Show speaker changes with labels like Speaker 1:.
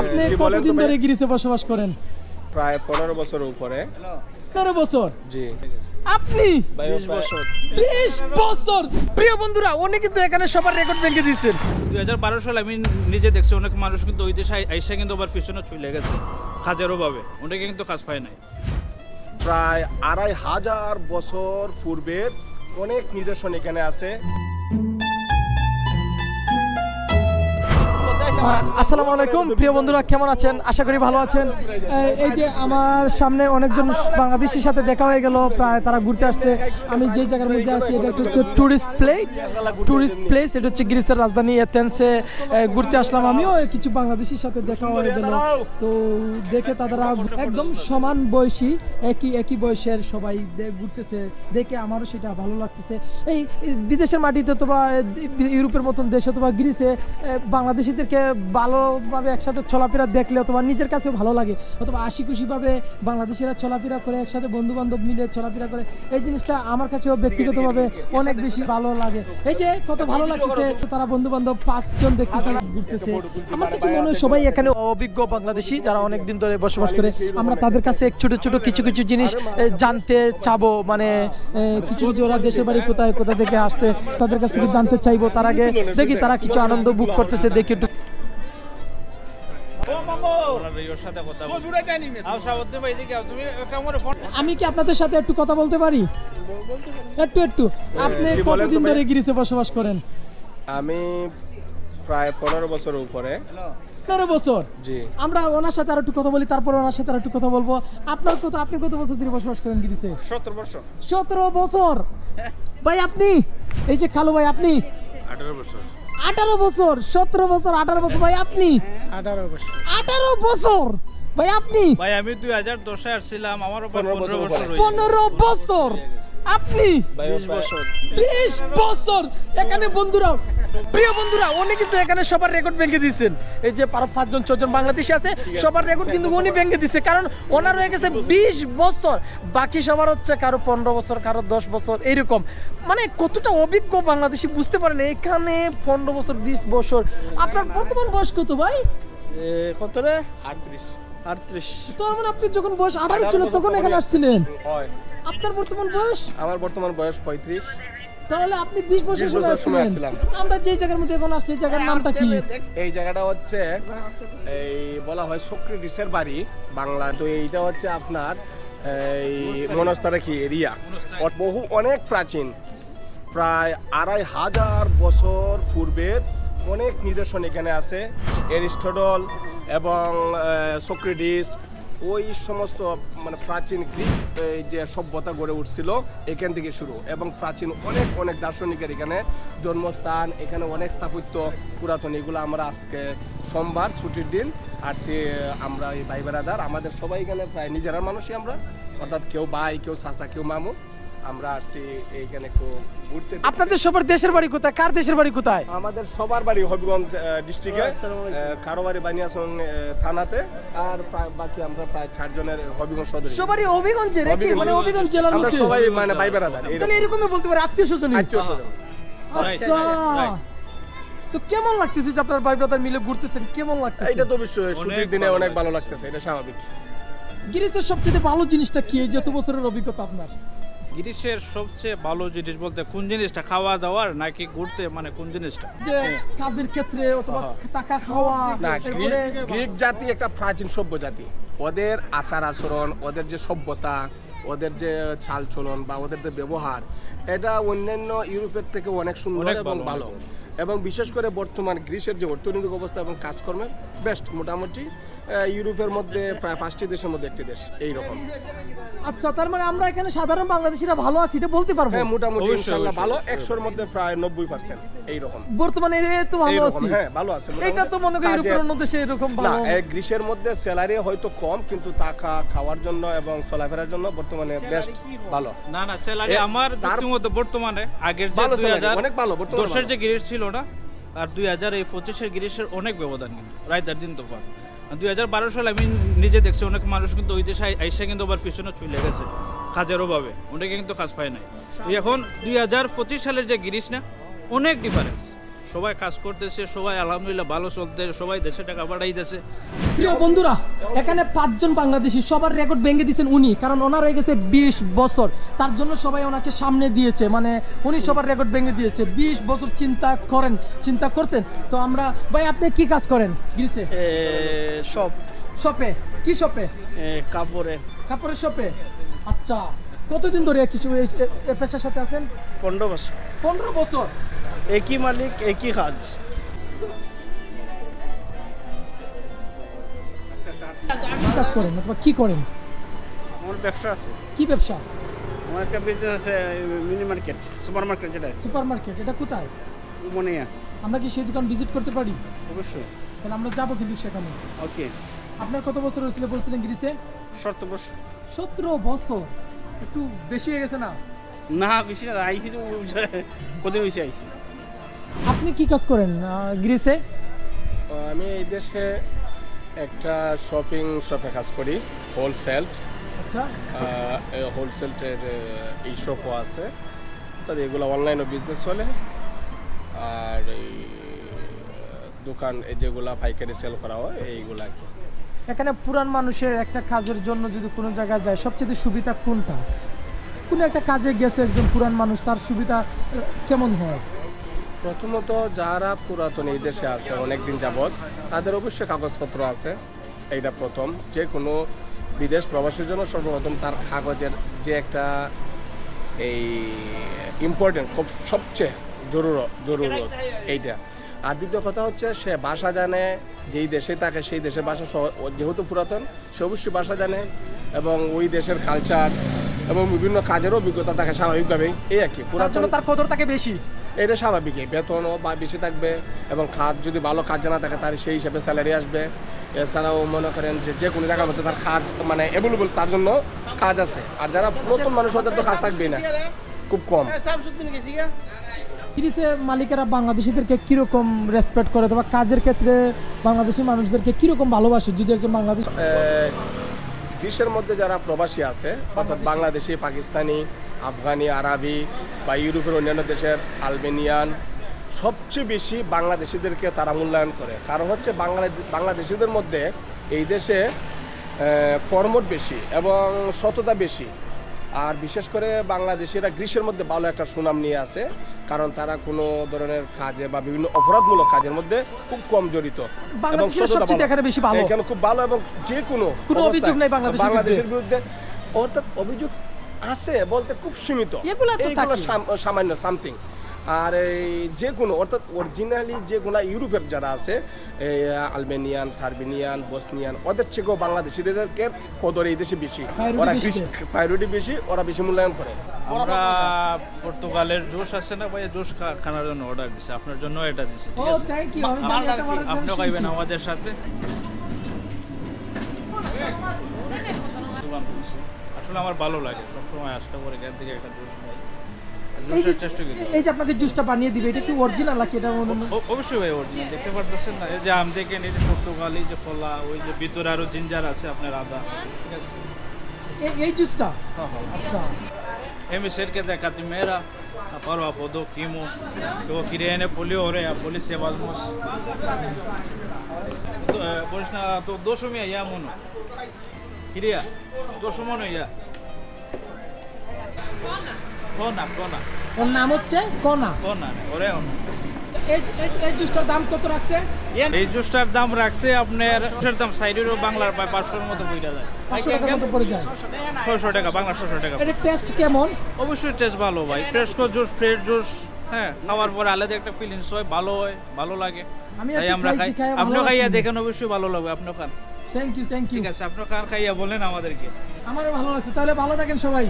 Speaker 1: আপনি কতদিন ধরে গ্রিসে বসবাস করেন?
Speaker 2: প্রায় পনেরো বছরের উপরে।
Speaker 1: তেরো বছর?
Speaker 2: জি।
Speaker 1: আপনি?
Speaker 2: বিশ বছর।
Speaker 1: বছর? প্রিয় বন্ধুরা উনি কিন্তু এখানে সবার রেকর্ড ভেঙে দিচ্ছেন
Speaker 3: দুই হাজার বারো সালে আমি নিজে দেখছি অনেক মানুষ কিন্তু ওই দেশে আইসা কিন্তু আবার পিছনে চলে গেছে। কাজের অভাবে। অনেকে কিন্তু কাজ পায় নাই।
Speaker 2: প্রায় আড়াই হাজার বছর পূর্বের অনেক নিদর্শন এখানে আছে।
Speaker 1: আসসালামু আলাইকুম। প্রিয় বন্ধুরা, কেমন আছেন? আশা করি ভালো আছেন। এই- যে আমার সামনে অনেকজন বাংলাদেশির সাথে দেখা হয়ে গেল, প্রায় তারা ঘুরতে আসছে। আমি যে জায়গার মধ্যে আছি, এটা হচ্ছে টুরিস্ট প্লেস টুরিস্ট প্লেস এটা হচ্ছে গ্রিসের রাজধানী এথেন্সে ঘুরতে আসলাম আমিও। কিছু বাংলাদেশির সাথে দেখা হয়ে গেল। তো দেখে তারা একদম সমান বয়সী, একই একই বয়সের সবাই ঘুরতেছে। দেখে আমারও সেটা ভালো লাগতেছে। এই বিদেশের মাটিতে অথবা ইউরোপের মতন দেশে অথবা গ্রিসে বাংলাদেশিদেরকে ভালোভাবে একসাথে চলাফেরা দেখলে অথবা নিজের কাছেও ভালো লাগে, অথবা হাসি খুশিভাবে বাংলাদেশিরা চলাফেরা করে, একসাথে বন্ধু বান্ধব মিলে চলাফেরা করে, এই জিনিসটা আমার কাছেও ব্যক্তিগতভাবে অনেক বেশি ভালো লাগে। এই যে কত ভালো লাগতেছে, তারা বন্ধু বান্ধব পাঁচজন দেখতেছে, ঘুরতেছে। আমার কিছু মনে হয় সবাই এখানে অভিজ্ঞ বাংলাদেশি, যারা অনেক দিন ধরে বসবাস করে। আমরা তাদের কাছে ছোট ছোট কিছু কিছু জিনিস জানতে চাবো মানে কিছু কিছু ওরা দেশের বাড়ি কোথায়, কোথা থেকে আসছে, তাদের কাছ থেকে জানতে চাইব। তার আগে দেখি তারা কিছু আনন্দ বুক করতেছে, দেখি একটু
Speaker 3: ওরা ওর সাথে কথা বল। আও সাবধানে ভাই এদিকে আও, তুমি কেমন ফোন
Speaker 1: আমি কি আপনাদের সাথে একটু কথা বলতে পারি? একটু একটু। আপনি কতদিন ধরে গ্রিসে বসবাস করেন?
Speaker 2: আমি প্রায় পনেরো বছর উপরে।
Speaker 1: তেরো বছর?
Speaker 2: জি।
Speaker 1: আমরা ওনার সাথে আর একটু কথা বলি তারপর ওনার সাথে আর একটু কথা বলব। আপনার কত আপনি কত বছর ধরে বসবাস করেন গ্রিসে
Speaker 2: সতেরো বছর।
Speaker 1: সতেরো বছর? ভাই আপনি? এই যে কালো ভাই আপনি?
Speaker 2: আঠারো বছর।
Speaker 1: আঠারো বছর সতেরো বছর আঠারো বছর। ভাই আপনি?
Speaker 2: আঠারো বছর।
Speaker 1: আঠারো বছর। ভাই আপনি?
Speaker 3: ভাই আমি দুই হাজার দশে আসছিলাম আমার উপর
Speaker 2: পনেরো বছর।
Speaker 1: পনেরো বছর। আপনি?
Speaker 2: বিশ বছর।
Speaker 1: বিশ বছর। এখানে বন্ধুরা প্রিয় বন্ধুরা উনি কিন্তু এখানে সবার রেকর্ড ভেঙে দিচ্ছেন এই যে পারো পাঁচজন ছজন বাংলাদেশি আছে সবার রেকর্ড কিন্তু উনি ভেঙে দিচ্ছে কারণ ওনার হয়ে গেছে বিশ বছর বাকি সবার হচ্ছে কারও পনেরো বছর কারও দশ বছর এইরকম মানে কতটা অভিজ্ঞ বাংলাদেশি বুঝতে পারেন এখানে পনেরো বছর বিশ বছর। আপনার বর্তমান বয়স কত ভাই?
Speaker 2: কত রে? আটত্রিশ। আটত্রিশ।
Speaker 1: তার মানে আপনি যখন বয়স আঠারো ছিল তখন এখানে আসছিলেন? আপনার বর্তমান বয়স?
Speaker 2: আমার বর্তমান বয়স পঁয়ত্রিশ।
Speaker 1: তাহলে আপনি বিশ বছর
Speaker 2: 20
Speaker 1: সময়
Speaker 2: বছর সময়
Speaker 1: আসছিলেন।
Speaker 2: আসছিলাম।
Speaker 1: আমরা যে জায়গার মধ্যে এখন আসছি জায়গার নামটা কি?
Speaker 2: এই জায়গাটা হচ্ছে এই বলা হয় সক্রেটিসের বাড়ি বাংলা। তো এইটা হচ্ছে আপনার এই মনস্তারা কি এরিয়া। বহু অনেক প্রাচীন। প্রায় আড়াই হাজার বছর পূর্বের অনেক নিদর্শন এখানে আছে। এরিস্টটল এবং সক্রেটিস ওই সমস্ত মানে প্রাচীন গ্রিক যে সভ্যতা গড়ে উঠছিল, এখান থেকে শুরু। এবং প্রাচীন অনেক অনেক দার্শনিকের এখানে জন্মস্থান, এখানে অনেক স্থাপত্য পুরাতন। এগুলো আমরা আজকে সোমবার ছুটির দিন আর সে আমরা এই ভাই বেড়াদার আমাদের সবাই এখানে প্রায় নিজেরা মানুষই আমরা। অর্থাৎ কেউ ভাই, কেউ চাচা, কেউ মামু। আমরা আসছি এইখানে একটু ঘুরতে
Speaker 1: আপনাদের সবার দেশের বাড়ি কোথায়? কার দেশের বাড়ি কোথায়?
Speaker 2: আমাদের সবার বাড়ি হবিগঞ্জ ডিস্ট্রিক্টে কারও বাড়ি বানিয়াসন থানাতে। আর বাকি আমরা প্রায় চারজনের হবিগঞ্জ সদর।
Speaker 1: সবারই নাকি? মানে অভিগঞ্জ জেলার
Speaker 2: আমরা
Speaker 1: মধ্যে?
Speaker 2: সবাই মানে ভাই বেড়াদার
Speaker 1: তাহলে এরকমই বলতে পারে আত্মীয় স্বজন
Speaker 2: আত্মীয় স্বজন।
Speaker 1: আচ্ছা। তো কেমন লাগতেছে যে আপনার ভাই ব্রাদার মিলে ঘুরতেছেন? কেমন লাগতেছে?
Speaker 2: এটা তো অবশ্যই ছুটির দিনে অনেক ভালো লাগতেছে। এটা স্বাভাবিক।
Speaker 1: গিরিসের সবচেয়ে ভালো জিনিসটা কি? এই যত বছরের অভিজ্ঞতা আপনার।
Speaker 3: গ্রীষ্মের সবচেয়ে ভালো জিনিস বলতে কোন জিনিসটা খাওয়া দাওয়ার নাকি ঘুরতে মানে কোন জিনিসটা?
Speaker 1: যে কাজের ক্ষেত্রে অথবা টাকা খাওয়া
Speaker 2: না গ্রিক- গ্রিক জাতি একটা প্রাচীন সভ্য জাতি ওদের আচার আচরণ ওদের যে সভ্যতা ওদের যে চাল চলন বা ওদের যে ব্যবহার এটা অন্যান্য ইউরোপের থেকে অনেক সুন্দর
Speaker 3: অনেক
Speaker 2: এবং
Speaker 3: ভালো,
Speaker 2: ভালো। এবং বিশেষ করে বর্তমান গ্রিসের যে অর্থনৈতিক অবস্থা এবং কাজকর্মের বেস্ট মোটামুটি। ইউরোপের মধ্যে প্রায় পাঁচটি দেশের মধ্যে একটি দেশ এই রকম
Speaker 1: আচ্ছা তার মানে আমরা এখানে সাধারণ বাংলাদেশিরা ভালো আছি এটা বলতে পারব?
Speaker 2: হ্যাঁ মোটামুটি
Speaker 3: অবশ্যই।
Speaker 2: ভালো একশোর মধ্যে প্রায় নব্বই পার্সেন্ট এইরকম।
Speaker 1: বর্তমানে এ তো ভালো আছি।
Speaker 2: হ্যাঁ ভালো আছে
Speaker 1: এটা তো মনে করি ইউরোপের অন্য দেশে এরকম
Speaker 2: না
Speaker 1: ভালো।
Speaker 2: এই গ্রীষ্মের মধ্যে স্যালারি হয়তো কম কিন্তু টাকা খাওয়ার জন্য এবং চলাফেরার জন্য বর্তমানে বেস্ট ভালো।
Speaker 3: না না স্যালারি আমার রীতিমতো বর্তমানে আগের যে
Speaker 2: ভালো
Speaker 3: দুই
Speaker 2: salary,
Speaker 3: হাজার
Speaker 2: অনেক ভালো, বর্তমানে
Speaker 3: দশের
Speaker 2: ভালো।
Speaker 3: যে গ্রিস ছিল না আর দুই হাজার এই পঁচিশের গ্রিসের অনেক ব্যবধান কিন্তু রাইতার দিন তো দুই হাজার বারো সালে আমি নিজে দেখছি অনেক মানুষ কিন্তু ওই দেশে আইসা কিন্তু আবার পিছনে চলে গেছে। কাজের অভাবে। অনেকে কিন্তু কাজ পায় নাই। এখন দুই হাজার পঁচিশ সালের যে গিরিস না অনেক ডিফারেন্স সবাই কাজ করতেছে সবাই আলহামদুলিল্লাহ ভালো চলতে সবাই দেশে টাকা পাঠাইতেছে।
Speaker 1: প্রিয় বন্ধুরা এখানে পাঁচজন বাংলাদেশি সবার রেকর্ড ভেঙে দিয়েছেন উনি কারণ ওনার হয়ে গেছে বিশ বছর। তার জন্য সবাই ওনাকে সামনে দিয়েছে মানে উনি সবার রেকর্ড ভেঙে দিয়েছে। বিশ বছর চিন্তা করেন চিন্তা করছেন? তো আমরা ভাই আপনি কি কাজ করেন? গ্রিসে?
Speaker 4: সব
Speaker 1: শপে। কি শপে?
Speaker 4: কাপড়ে।
Speaker 1: কাপড়ের শপে? আচ্ছা কতদিন ধরে কিছু পেশার সাথে আছেন?
Speaker 4: পনেরো বছর।
Speaker 1: পনেরো বছর?
Speaker 4: একই মালিক একই কাজ।
Speaker 1: কি কাজ করেন? অথবা কি করেন?
Speaker 4: আমার ব্যবসা আছে।
Speaker 1: কি ব্যবসা?
Speaker 4: আমার একটা বিজনেস আছে মিনি মার্কেট সুপার মার্কেট যেটা।
Speaker 1: সুপার মার্কেট এটা কোথায়?
Speaker 4: মনিয়া
Speaker 1: আমরা কি সেই দোকান ভিজিট করতে পারি?
Speaker 4: অবশ্যই।
Speaker 1: তাহলে আমরা যাব কিন্তু সেখানে।
Speaker 4: ওকে
Speaker 1: আপনার কত বছর হয়েছিল বলছিলেন গ্রিসে?
Speaker 4: শর্ত বছর।
Speaker 1: সতেরো বছর? একটু বেশি হয়ে গেছে না?
Speaker 4: না বেশি না আইসি তো কদিন হয়েছে আইসি
Speaker 1: আপনি কি কাজ করেন গ্রিসে?
Speaker 2: আমি এই দেশে একটা শপিং শপে কাজ করি হোলসেল।
Speaker 1: আচ্ছা।
Speaker 2: হোলসেলের এই শপও আছে। তাদের এগুলো অনলাইনও বিজনেস চলে। আর এই দোকান এই যেগুলা পাইকারি সেল করা হয় এইগুলা আর কি।
Speaker 1: এখানে পুরান মানুষের একটা কাজের জন্য যদি কোনো জায়গায় যায় সবচেয়ে সুবিধা কোনটা? কোনো একটা কাজে গেছে একজন পুরান মানুষ তার সুবিধা কেমন হয়?
Speaker 2: প্রথমত যারা পুরাতন এই দেশে আছে অনেক দিন যাবৎ তাদের অবশ্যই কাগজপত্র আছে। এইটা প্রথম। যে কোনো বিদেশ প্রবাসীর জন্য সর্বপ্রথম তার কাগজের যে একটা এই ইম্পর্টেন্ট খুব সবচেয়ে জরুর জরুরত এইটা। আর দ্বিতীয় কথা হচ্ছে সে ভাষা জানে যেই দেশে থাকে সেই দেশের ভাষা যেহেতু পুরাতন সে অবশ্যই ভাষা জানে এবং ওই দেশের কালচার এবং বিভিন্ন কাজের অভিজ্ঞতা থাকে স্বাভাবিকভাবেই। এই আর কি পুরাতন
Speaker 1: তার কদর থাকে বেশি।
Speaker 2: এটা স্বাভাবিকই। বেতনও বা বেশি থাকবে এবং খাত যদি ভালো কাজ জানা থাকে তার সেই হিসাবে স্যালারি আসবে। এছাড়াও মনে করেন যে যে কোনো জায়গার মধ্যে তার কাজ মানে অ্যাভেলেবল তার জন্য কাজ আছে। আর যারা নতুন মানুষ ওদের তো কাজ থাকবেই না। খুব কম।
Speaker 1: গ্রিসের মালিকেরা বাংলাদেশিদেরকে কীরকম রেসপেক্ট করে অথবা কাজের ক্ষেত্রে বাংলাদেশি মানুষদেরকে কীরকম ভালোবাসে? যদি একজন বাংলাদেশ
Speaker 2: গ্রীষ্মের মধ্যে যারা প্রবাসী আছে অর্থাৎ বাংলাদেশি পাকিস্তানি আফগানি আরবি বা ইউরোপের অন্যান্য দেশের আলবেনিয়ান সবচেয়ে বেশি বাংলাদেশিদেরকে তারা মূল্যায়ন করে। কারণ হচ্ছে বাংলা বাংলাদেশিদের মধ্যে এই দেশে কর্মট বেশি এবং সততা বেশি। আর বিশেষ করে বাংলাদেশিরা গ্রীষ্মের মধ্যে ভালো একটা সুনাম নিয়ে আছে কারণ তারা কোনো ধরনের কাজে বা বিভিন্ন অপরাধমূলক কাজের মধ্যে খুব কম জড়িত এবং
Speaker 1: বাংলাদেশিরা সবচেয়ে এখানে বেশি ভালো।
Speaker 2: এখানে খুব ভালো এবং যে কোনো
Speaker 1: কোনো অভিযোগ নাই বাংলাদেশের
Speaker 2: বিরুদ্ধে। অর্থাৎ অভিযোগ আছে বলতে খুব সীমিত।
Speaker 1: এগুলা তো থাকে।
Speaker 2: সাম- সামান্য সামথিং আর এই যে কোনো অর্থাৎ অরিজিনালি যে কোনো ইউরোপের যারা আছে এই আলবেনিয়ান সার্বিনিয়ান বসনিয়ান ওদের থেকেও বাংলাদেশিদেরকে কদর এই দেশে বেশি। ওরা
Speaker 1: বেশি
Speaker 2: প্রায়োরিটি বেশি ওরা বেশি মূল্যায়ন করে।
Speaker 3: আমরা পর্তুগালের জোশ আছে না ভাই জোশ খানার জন্য অর্ডার দিছে। আপনার জন্য এটা দিছে ঠিক আছে?
Speaker 1: থ্যাংক ইউ আমি জানি এটা আমার জানি
Speaker 3: আপনিও খাইবেন আমাদের সাথে? আসলে আমার ভালো লাগে। সবসময় আসতে পরে এখান থেকে একটা জোশ পাই
Speaker 1: এই যে এই যে আপনাকে জুসটা বানিয়ে দিবে এটা কি অরিজিনাল নাকি এটা
Speaker 3: ও- অবশ্যই ভাই অরিজিনাল দেখতে পারতেছেন না। এই যে আম দেখেন এই যে পর্তুগালি যে কলা ওই যে ভিতরে আরও জিঞ্জার আছে আপনার আদা ঠিক আছে?
Speaker 1: এই- জুসটা?
Speaker 3: হ্যাঁ হ্যাঁ।
Speaker 1: আচ্ছা।
Speaker 3: cerca da Catimera, a paro a podo kimo, eu queria ne polio ore a policia basmos. Boris na to dosho mi ya mono. Queria dosho mono ya.
Speaker 1: ওর নাম হচ্ছে কনা।
Speaker 3: kona, ore
Speaker 1: এই এই- এই জুসটার দাম কত রাখছে?
Speaker 3: এই জুসটার দাম রাখছে আপনার জুসের দাম সাইডেরও বাংলার প্রায় পাঁচশোর মতো বইটা যায়।
Speaker 1: পাঁচশো টাকার মতো পড়ে যায়।
Speaker 3: ছয়শো টাকা বাংলা ছশো টাকা।
Speaker 1: এটা টেস্ট কেমন?
Speaker 3: অবশ্যই টেস্ট ভালো ভাই। ফ্রেশ জুস ফ্রেশ জুস হ্যাঁ খাওয়ার পরে আলাদা একটা ফিলিংস হয় ভালো হয় ভালো লাগে। তাই আমরা খাই।
Speaker 1: খাইয়া
Speaker 3: আপনিও খাইয়া দেখেন অবশ্যই ভালো লাগবে। আপনিও খান।
Speaker 1: থ্যাংক ইউ থ্যাংক ইউ
Speaker 3: ঠিক আছে আপনিও খান খাইয়া বলেন আমাদেরকে।
Speaker 1: আমারও ভালো লাগছে। তাহলে ভালো থাকেন সবাই।